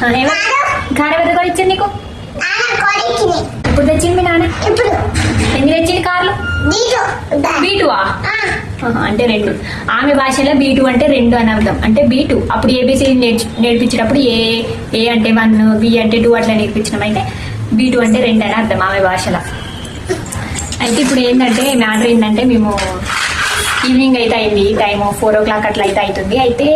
Car కూడా ఇచ్చింది నీకు? ఇప్పుడు తెచ్చింది మీ నాన్న? ఇప్పుడు ఎన్ని తెచ్చింది కార్లు? బీటువా? అంటే రెండు. ఆమె భాషలో బీటు అంటే రెండు అని అర్థం. అంటే బీటు. అప్పుడు ఏబీసీ నేర్పించేటప్పుడు ఏ ఏ అంటే వన్ బి అంటే టూ అట్లా నేర్పించడం అయితే బీటు అంటే రెండు అని అర్థం ఆమె భాషలో. అయితే ఇప్పుడు ఏంటంటే మ్యాటర్ ఏంటంటే మేము ఈవినింగ్ అయితే అయింది. టైము ఫోర్ ఓ క్లాక్ అట్లా అయితే అవుతుంది. అయితే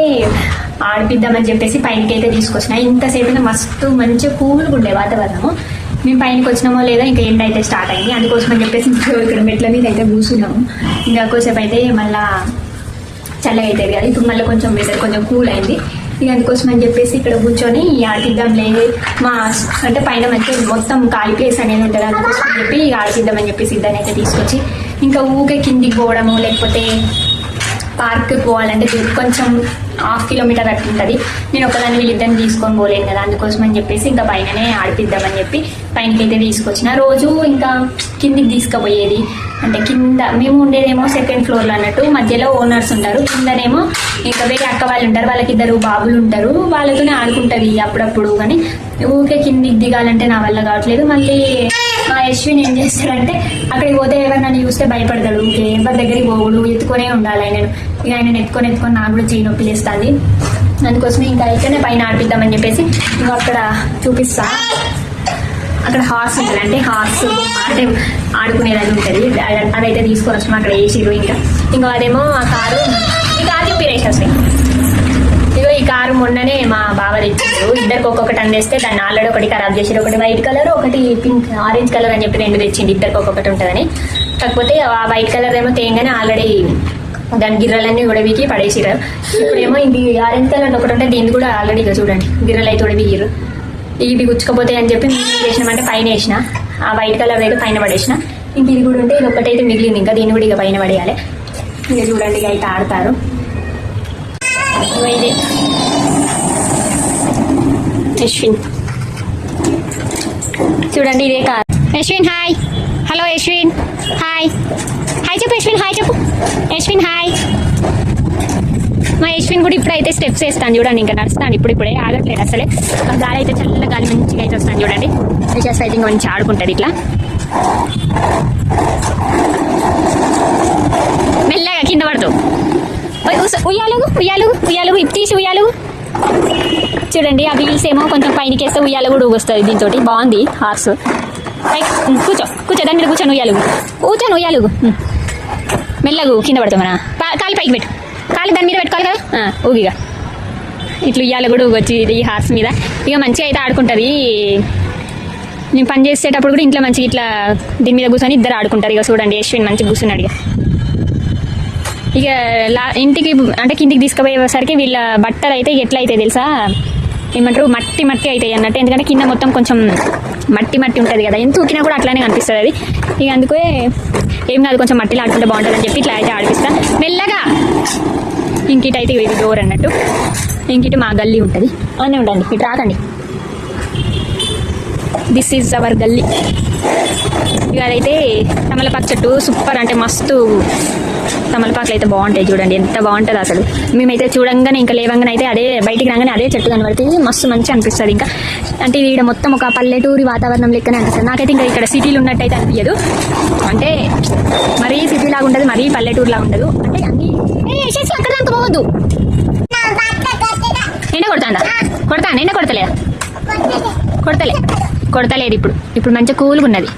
ఆడిపిద్దామని చెప్పేసి పైనకి అయితే తీసుకొచ్చిన. ఇంతసేపు అయితే మస్తు మంచిగా కూల్గా ఉండే వాతావరణము. మేము పైనకి వచ్చినామో లేదో ఇంకా ఎండ అయితే స్టార్ట్ అయింది. అందుకోసం అని చెప్పేసి ఇక్కడ మెట్ల మీద అయితే కూర్చున్నాము. ఇంకా కోసేపు అయితే మళ్ళా చల్లగా అవుతుంది కదా ఇప్పుడు మళ్ళీ కొంచెం వెదర్ కొంచెం కూల్ అయింది. ఇక అందుకోసం అని చెప్పేసి ఇక్కడ కూర్చొని ఆడిద్దాంలే మా అంటే పైన మంచి మొత్తం ఖాళీ ప్లేస్ అనేది ఉంటుంది అందుకోసం అని చెప్పి ఆడిపిద్దామని ఆడిద్దామని చెప్పేసి ఇద్దరిని అయితే తీసుకొచ్చి ఇంకా ఊకే కిందికి పోవడము లేకపోతే పార్క్ పోవాలంటే కొంచెం హాఫ్ కిలోమీటర్ అట్లా ఉంటుంది. నేను ఒకదాన్ని వీళ్ళిద్దరిని తీసుకొని పోలేను కదా అందుకోసం అని చెప్పేసి ఇంకా పైననే ఆడిపిద్దామని చెప్పి పైనకి అయితే తీసుకొచ్చిన. రోజు ఇంకా కిందికి తీసుకుపోయేది. అంటే కింద మేము ఉండేదేమో సెకండ్ ఫ్లోర్లో అన్నట్టు మధ్యలో ఓనర్స్ ఉంటారు కిందనేమో ఇంకా వేరే అక్క వాళ్ళు ఉంటారు వాళ్ళకి ఇద్దరు బాబులు ఉంటారు వాళ్ళతోనే ఆడుకుంటుంది అప్పుడప్పుడు కానీ ఊరికే కిందికి దిగాలంటే నా వల్ల కావట్లేదు. మళ్ళీ మా యశ్విన్ ఏం చేస్తాడంటే అక్కడికి పోతే ఎవరినైనా చూస్తే భయపడతాడు. ఊరికే ఎవరి దగ్గరికి పోగుడు ఎత్తుకొనే ఉండాలి నేను ఇక ఆయన ఎత్తుకొని ఎత్తుకొని నాకు కూడా చేయి నొప్పి లేస్తుంది. అందుకోసమే ఇంకా అయితేనే పైన ఆడిపిద్దామని చెప్పేసి ఇంకా అక్కడ చూపిస్తా. అక్కడ హార్స్ ఉంటుంది అంటే హార్స్ అంటే ఆడుకునేది ఉంటుంది. అదైతే తీసుకొని వచ్చాము అక్కడ వేసిరు ఇంకా ఇంకా అదేమో ఆ కారు ఈ కారు చెప్పిరేసి అసలు ఇగో ఈ కారు మొన్ననే మా బావ తెచ్చారు ఇద్దరికి ఒక్కొక్కటి అందేస్తే దాన్ని ఆల్రెడీ ఒకటి ఖరాబ్ చేసారు ఒకటి వైట్ కలర్ ఒకటి పింక్ ఆరెంజ్ కలర్ అని చెప్పి రెండు తెచ్చింది ఇద్దరికి ఒక్కొక్కటి ఉంటుందని. కాకపోతే ఆ వైట్ కలర్ ఏమో తేంగానే ఆల్రెడీ దాని గిర్రలన్నీ ఉడవికి పడేసిరారు. ఇప్పుడేమో ఇది ఆరెంజ్ కలర్ ఒకటి ఉంటే దీన్ని కూడా ఆల్రెడీ ఇక చూడండి. గిర్రలు అయితే ఉడవిగిరు ఇవి గుచ్చుకపోతాయి అని చెప్పి మేము చేసినామంటే పైన వేసిన. ఆ వైట్ కలర్ అయితే పైన పడేసిన. ఇంక ఇది కూడా ఉంటే ఇది ఒకటైతే మిగిలింది. ఇంకా దీన్ని కూడా ఇక పైన పడేయాలి. ఇక చూడండి ఇక అయితే ఆడతారు. ఇది యశ్విన్. చూడండి ఇదే కాదు Yashwin hi hello Yashwin. Hi hi చెప్పు యశ్విన్ హాయ్ చెప్పు. యశ్విన్ హాయ్ మా యశ్విన్ కూడా ఇప్పుడైతే స్టెప్స్ వేస్తాను చూడండి ఇంకా నడుస్తాను ఇప్పుడు ఇప్పుడే ఆగట్లేదు అసలే. గాలి అయితే చల్ల గాలి మంచిగా అయితే వస్తాను చూడండి. జస్ట్ అయితే ఇంకా మంచి ఆడుకుంటుంది ఇట్లా. మెల్లగా కింద పడుతూ. ఓయ్ ఉస- ఉయ్యాలుగు ఉయ్యాలుగు ఉయ్యాలుగు తీసి ఉయ్యాలుగు. చూడండి ఆ వీల్స్ ఏమో కొంచెం పైనకి వేస్తే ఉయ్యాల కూడా వస్తుంది దీంతో బాగుంది హార్స్ కూర్చో కూర్చో దాని మీద కూర్చొని ఉయ్యాలుగు. కూర్చొని ఉయ్యాలుగు. మెల్లగు కింద పడతామనా? కాలు పైకి పెట్టు. కాలు దాని మీద పెట్టుకోవాలి కదా? ఊగిగా. ఇట్లా ఉయ్యాల కూడా ఊగొచ్చి ఈ హార్స్ మీద. ఇక మంచిగా అయితే ఆడుకుంటుంది. నేను పని చేసేటప్పుడు కూడా ఇంట్లో మంచిగా ఇట్లా దీని మీద కూర్చొని ఇద్దరు ఆడుకుంటారు. ఇక చూడండి యశ్విన్ మంచిగా కూర్చున్నాడు ఇక ఇక లా ఇంటికి అంటే కిందికి తీసుకుపోయేసరికి వీళ్ళ బట్టలు అయితే ఎట్లా అవుతాయి తెలుసా? ఏమంటారు? మట్టి మట్టి అవుతాయి అన్నట్టు. ఎందుకంటే కింద మొత్తం కొంచెం మట్టి మట్టి ఉంటుంది కదా. ఎంత ఉక్కినా కూడా అట్లానే కనిపిస్తుంది అది. ఇక అందుకే ఏం కాదు కొంచెం మట్టిలో ఆడుకుంటే బాగుంటుంది అని చెప్పి ఇట్లా అయితే ఆడిపిస్తా. మెల్లగా ఇంకిటి అయితే ఇది డోర్ అన్నట్టు. ఇంకిటి మా గల్లీ ఉంటుంది. అనే ఉండండి ఇటు రాకండి. This is our gully. ఇక అదైతే తమలపాకు చెట్టు సూపర్ అంటే మస్తు తమలపాకులు అయితే బాగుంటాయి చూడండి ఎంత బాగుంటుంది అసలు. మేమైతే చూడంగానే ఇంకా లేవంగానే అయితే అదే బయటికి రాగానే అదే చెట్టు కనబడుతుంది మస్తు మంచి అనిపిస్తుంది. ఇంకా అంటే ఇక్కడ మొత్తం ఒక పల్లెటూరి వాతావరణం లెక్కనే అనిపిస్తుంది. నాకైతే ఇంకా ఇక్కడ సిటీలు ఉన్నట్టయితే అనిపించదు అంటే మరీ సిటీ లాగా ఉండదు మరీ పల్లెటూరు లాగా ఉండదు. అంటే అన్ని అక్కడ దాకా పోవద్దు. ఎండ కొడతాందా? కొడతాను ఎండ కొడతలేదా? కొడతలే కొడతలేదు ఇప్పుడు. ఇప్పుడు మంచిగా కూల్గా ఉన్నది.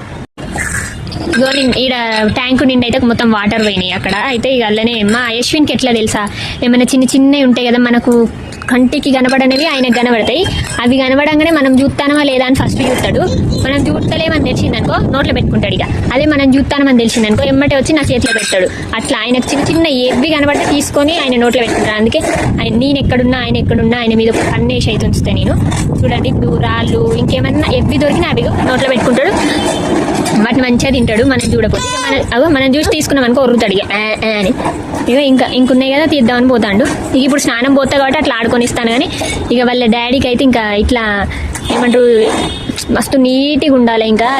ఇగో ఈడ ట్యాంక్ నిండి అయితే మొత్తం వాటర్ పోయినాయి అక్కడ. అయితే ఇక అల్లనే మా యశ్విన్కి ఎట్లా తెలుసా? ఏమైనా చిన్న చిన్నవి ఉంటాయి కదా మనకు కంటికి కనబడనివి ఆయనకు కనబడతాయి. అవి కనబడంగానే మనం చూస్తానమా లేదా అని ఫస్ట్ చూస్తాడు. మనం చూస్తలేమని తెలిసిందనుకో నోట్లో పెట్టుకుంటాడు ఇక. అదే మనం చూస్తానమని తెలిసిందనుకో ఎమ్మటే వచ్చి నా చేతిలో పెడతాడు. అట్లా ఆయనకు చిన్న చిన్న ఏవి కనబడితే తీసుకొని ఆయన నోట్లో పెట్టుకుంటాడు. అందుకే ఆయన నేను ఎక్కడున్నా ఆయన ఎక్కడున్నా ఆయన మీద ఒక కన్నేసి అయితే ఉంచుతాను నేను. చూడండి ఇప్పుడు రాళ్ళు ఇంకేమన్నా ఎవ్వి దొరికినా అవి నోట్లో పెట్టుకుంటాడు. వాటిని మంచిగా తింటాడు మనం చూడకపోతే మనం మన అగో మనం చూసి తీసుకున్నాం అనుకో ఒరుగుతాడు ఇక. అని. ఇక ఇంకా ఇంకున్నాయి కదా తీద్దామని పోతాడు. ఇక ఇప్పుడు స్నానం పోతా కాబట్టి అట్లా ఆడుకొని ఇస్తాను కానీ ఇక వాళ్ళ డాడీకి అయితే ఇంకా ఇట్లా ఏమంటారు మస్తు నీట్గా ఉండాలి ఇంకా.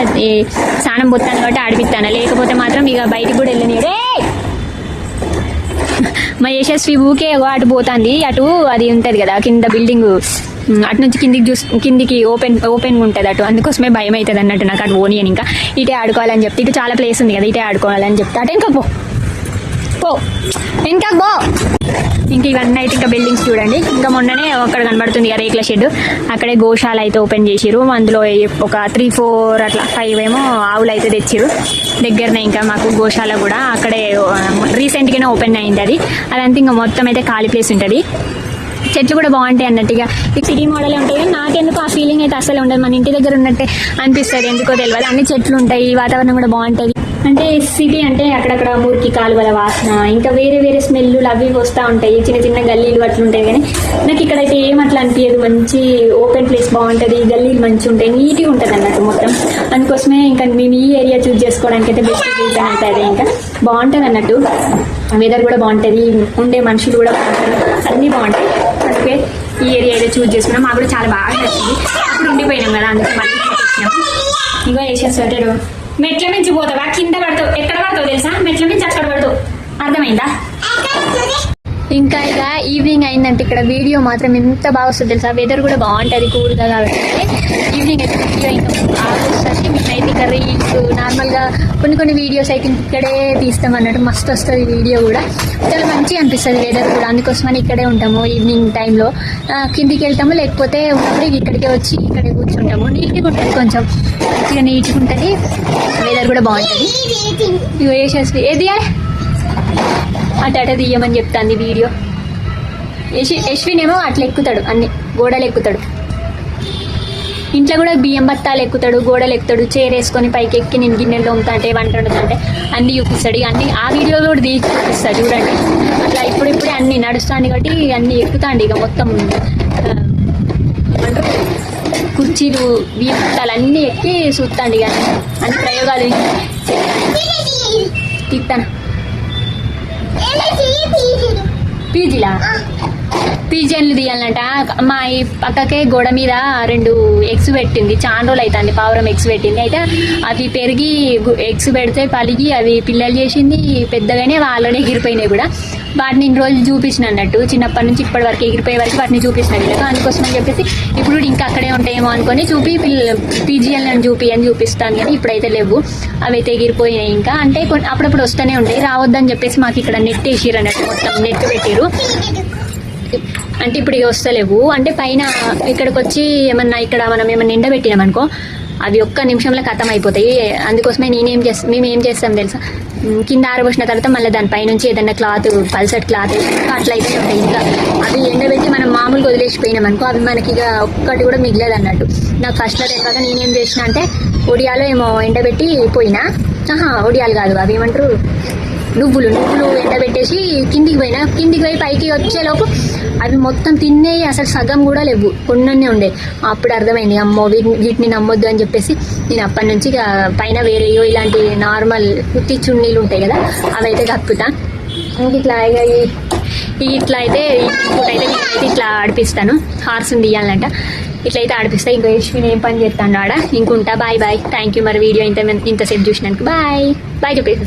స్నానం పోతాను కాబట్టి ఆడిపిస్తాను. లేకపోతే మాత్రం ఇక బయటికి కూడా వెళ్ళనియడే. మా యశస్వి ఊకే అటు పోతుంది. అటు అది ఉంటుంది కదా కింద బిల్డింగ్. అటు నుంచి కిందికి చూస్ కిందికి ఓపెన్ ఓపెన్ ఉంటుంది అటు. అందుకోసమే భయం అవుతుంది అన్నట్టు నాకు అటు ఓని ఇంకా. ఇటే ఆడుకోవాలని చెప్తే ఇటు చాలా ప్లేస్ ఉంది కదా ఇటే ఆడుకోవాలని చెప్తే. అటు ఇంకా పో. పో. ఇంకా పో. ఇంక ఇవన్నీ అయితే ఇంకా బిల్డింగ్స్ చూడండి. ఇంకా మొన్ననే అక్కడ కనబడుతుంది కదా రేకుల షెడ్ అక్కడే గోశాల అయితే ఓపెన్ చేసిరు అందులో ఒక త్రీ ఫోర్ అట్లా ఫైవ్ ఏమో ఆవులు అయితే తెచ్చిరు దగ్గరనే ఇంకా మాకు గోశాల కూడా. అక్కడే రీసెంట్గానే ఓపెన్ అయింది అది. అదంతా ఇంకా మొత్తం అయితే ఖాళీ ప్లేస్ ఉంటుంది. చెట్లు కూడా బాగుంటాయి అన్నట్టుగా. ఈ సిటీ మోడల్ ఉంటాయి కానీ నాకెందుకు ఆ ఫీలింగ్ అయితే అసలు ఉండదు. మన ఇంటి దగ్గర ఉన్నట్టే అనిపిస్తుంది. ఎందుకో తెలియదు అన్ని చెట్లు ఉంటాయి. వాతావరణం కూడా బాగుంటుంది. అంటే సిటీ అంటే అక్కడక్కడ మురికి కాలువల వాసన ఇంకా వేరే వేరే స్మెల్లు అవి వస్తూ ఉంటాయి. చిన్న చిన్న గల్లీలు అట్లా ఉంటాయి కానీ నాకు ఇక్కడైతే ఏం అట్లా అనిపించదు మంచి ఓపెన్ ప్లేస్ బాగుంటుంది. గల్లీలు మంచి ఉంటాయి. నీట్గా ఉంటుంది అన్నట్టు మొత్తం. అందుకోసమే ఇంకా మేము ఈ ఏరియా చూస్ చేసుకోవడానికి అయితే బెస్ట్ రీజన్ అయితే అదే ఇంకా. బాగుంటుంది అన్నట్టు. వెదర్ కూడా బాగుంటుంది. ఉండే మనుషులు కూడా బాగుంటారు. అన్నీ బాగుంటాయి. అందుకే ఈ ఏరియా అయితే చేసుకున్నాం. మాకు కూడా చాలా బాగా నచ్చింది. అప్పుడు ఉండిపోయినాం కదా అందుకే మళ్ళీ వచ్చినాం. ఇగో వేసేస్తాడు మెట్ల నుంచి పోతావా? కింద పడతావు. ఎక్కడ పడతావు తెలుసా? మెట్ల నుంచి అక్కడ పడతావు. అర్థమైందా? ఇంకా ఇక ఈవినింగ్ అయిందంటే ఇక్కడ వీడియో మాత్రం ఎంత బాగా వస్తుంది తెలుసా? వెదర్ కూడా బాగుంటుంది కూల్గా కాబట్టి. ఈవినింగ్ అయితే వీడియో ఇంకా వస్తుంది మేమైతే ఇక్కడ రీల్స్ నార్మల్గా కొన్ని కొన్ని వీడియోస్ అయితే ఇక్కడే తీస్తాం అన్నట్టు మస్తు వస్తుంది వీడియో కూడా. చాలా మంచిగా అనిపిస్తుంది వెదర్ కూడా. అందుకోసమని ఇక్కడే ఉంటాము ఈవినింగ్ టైంలో కిందికి వెళ్తాము లేకపోతే ఉన్నప్పుడు ఇక్కడికే వచ్చి ఇక్కడే కూర్చుంటాము. నీట్గా ఉంటుంది కొంచెం. మంచిగా నీట్గా ఉంటుంది. వెదర్ కూడా బాగుంటుంది. ఇగో వేసేసి ఏది? అటు అట తీయమని చెప్తాంది వీడియో. యశ్ యశ్విన్ ఏమో అట్లా ఎక్కుతాడు అన్ని గోడలు ఎక్కుతాడు. ఇంట్లో కూడా బియ్యం బత్తాలు ఎక్కుతాడు గోడలు ఎక్కుతాడు చైర్ వేసుకొని పైకి ఎక్కి నేను గిన్నెలు తోముతాంటే వంట వండుతుంటే అన్నీ చూపిస్తాడు. ఇక అన్ని ఆ వీడియోలో కూడా తీసి చూపిస్తాడు చూడండి. అట్లా ఇప్పుడిప్పుడే అన్ని నడుస్తాను కాబట్టి అన్నీ ఎక్కుతాండి ఇక మొత్తం కుర్చీలు బియ్యం బత్తాలు అన్నీ ఎక్కి చూస్తాండి ఇక అన్ని. అన్ని ప్రయోగాలు తీస్తాను పీజీలా? పీజీలు తీయాలంట? మా ఈ పక్కకే గోడ మీద రెండు ఎగ్స్ పెట్టింది. చాలా రోజులు అవుతుంది పావురం ఎగ్స్ పెట్టింది. అయితే అవి పెరిగి ఎగ్స్ పెడితే పలిగి అవి పిల్లలు చేసింది పెద్దగానే వాళ్ళనే ఎగిరిపోయినాయి కూడా. వాటిని ఇన్ని రోజులు చూపించిన అన్నట్టు. చిన్నప్పటి నుంచి ఇప్పటి వరకు ఎగిరిపోయే వరకు వాటిని చూపించిన వీళ్ళకి అందుకోసం అని చెప్పేసి ఇప్పుడు ఇంకా అక్కడే ఉంటాయేమో అనుకొని చూపి పిల్ల పీజీఎల్ అని చూపి అని చూపిస్తాను కానీ ఇప్పుడైతే లేవు. అవి అయితే ఎగిరిపోయినాయి ఇంకా. అంటే కొన్ని అప్పుడప్పుడు వస్తూనే ఉంటాయి. రావద్దని చెప్పేసి మాకు ఇక్కడ నెట్ వేసిరు అన్నట్టు మొత్తం నెట్ పెట్టిరు అంటే ఇప్పుడు ఇక వస్తలేవు. అంటే పైన ఇక్కడికి వచ్చి ఏమన్నా ఇక్కడ మనం ఏమన్నా ఎండబెట్టినాం అనుకో అవి ఒక్క నిమిషంలో ఖతం అయిపోతాయి అందుకోసమే నేనేం చేస్తాం మేము ఏం చేస్తాం తెలుసా? కింద ఆరబోసిన తర్వాత మళ్ళీ దానిపైనుంచి ఏదైనా క్లాత్ పల్సట్ క్లాత్ అట్లా అయితే ఉంటాయి. ఇంకా అవి ఎండబెట్టి మనం మామూలుగా వదిలేసిపోయినాం అనుకో అవి మనకి ఇక ఒక్కటి కూడా మిగలేదు అన్నట్టు. నాకు ఫస్ట్లో తెలియక నేనేం చేసిన అంటే ఒడియాలో ఏమో ఎండబెట్టి పోయినా. ఆహా ఒడియాలు కాదు అవి ఏమంటారు? నువ్వులు నువ్వులు ఎండబెట్టేసి కిందికి పోయినా. కిందికి పోయి పైకి వచ్చేలోపు అవి మొత్తం తినేవి అసలు సగం కూడా లేవు. కొన్నే ఉండే. అప్పుడు అర్థమైంది అమ్మో వీటిని వీటిని నమ్మొద్దు అని చెప్పేసి నేను అప్పటి నుంచి ఇక పైన వేరే ఇలాంటి నార్మల్ ఉత్తి చున్నీలు ఉంటాయి కదా అవైతే కక్కుతా. ఇంక ఇట్లా ఇక ఇట్లా అయితే ఇంకోటైతే నేనైతే ఇట్లా ఆడిపిస్తాను. హార్స్ తీయాలంట ఇట్లయితే ఆడిపిస్తా. ఇంకో యశ్విని ఏం పని చేస్తాను. ఆడ ఇంకుంటా. Bye bye. థ్యాంక్ యూ మరి వీడియో ఇంత ఇంతసేపు చూసినందుకు. బాయ్. బాయ్ చెప్పేసి